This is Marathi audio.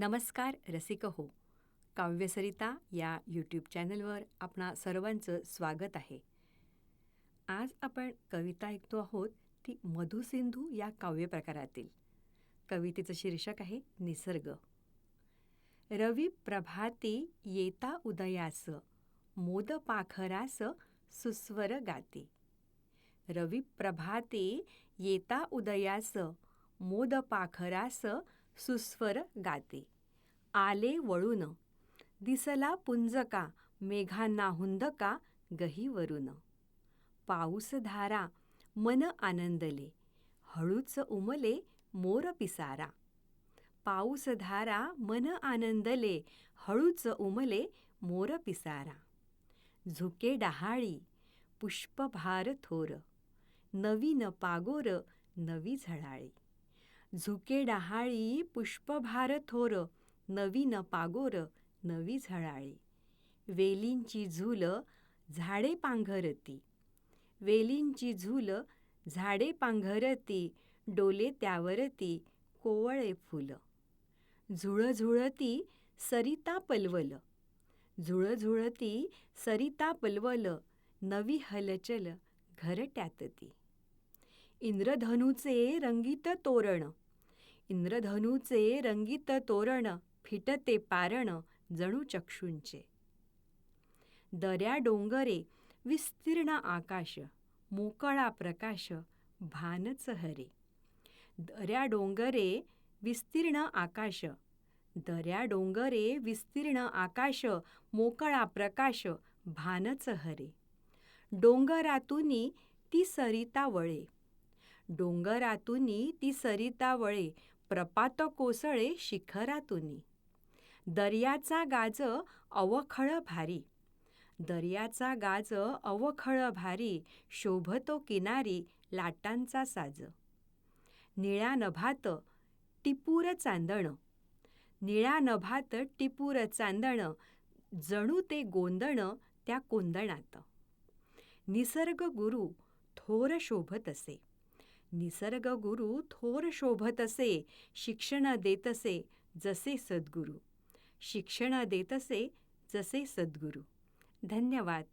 नमस्कार रसिक हो. काव्यसरिता या यूट्यूब चॅनलवर आपणा सर्वांचं स्वागत आहे. आज आपण कविता ऐकतो आहोत ती मधुसिंधू या काव्यप्रकारातील. कवितेचं शीर्षक आहे निसर्ग. रवी प्रभाते येता उदयास मोद पाखरास सुस्वर गाते. रवी प्रभाते येता उदयास मोद पाखरास सुस्वर गाते. आले वळून. दिसला पुंजका मेघांना हुंदका गहीवरून पाऊसधारा मन आनंदले. हळूच उमले मोर पिसारा. पाऊसधारा मन आनंदले. हळूच उमले मोर पिसारा. झुके डहाळी पुष्पभार थोर. नवीन पागोर नवी झळाळी. झुके डहाळी पुष्पभार थोर नवीन पागोर नवी झळाळी. वेलींची झूल झाडे पांघरती. वेलींची झूल झाडे पांघरती डोले त्यावरती कोवळे फुल. झुळझुळती सरिता पलवल. झुळझुळती सरिता पलवल नवी हलचल घरट्यातती. इंद्रधनुचे रंगीत तोरण. इंद्रधनुचे रंगीत तोरण फिटते पारण जणू चक्षुंचे. दऱ्या डोंगरे विस्तीर्ण आकाश मोकळा प्रकाश भानच हरे. दऱ्या डोंगरे विस्तीर्ण आकाश. दऱ्या डोंगरे विस्तीर्ण आकाश मोकळा प्रकाश भानच हरे. डोंगरातून ती सरिता वळे. डोंगरातुनी ती सरिता वळे प्रपात कोसळे शिखरातुनी. दर्याचा गाज अवखळ भारी. दर्याचा गाज अवखळ भारी शोभतो किनारी लाटांचा साज. निळ्या नभात टिपूर चांदण. निळ्या नभात टिपूर चांदण जणू ते गोंदण त्या कोंदणात. निसर्ग गुरु थोर शोभत असे. निसर्ग गुरु थोर शोभत असे शिक्षण देतसे जसे सद्गुरू. शिक्षण देतसे जसे सद्गुरू. धन्यवाद.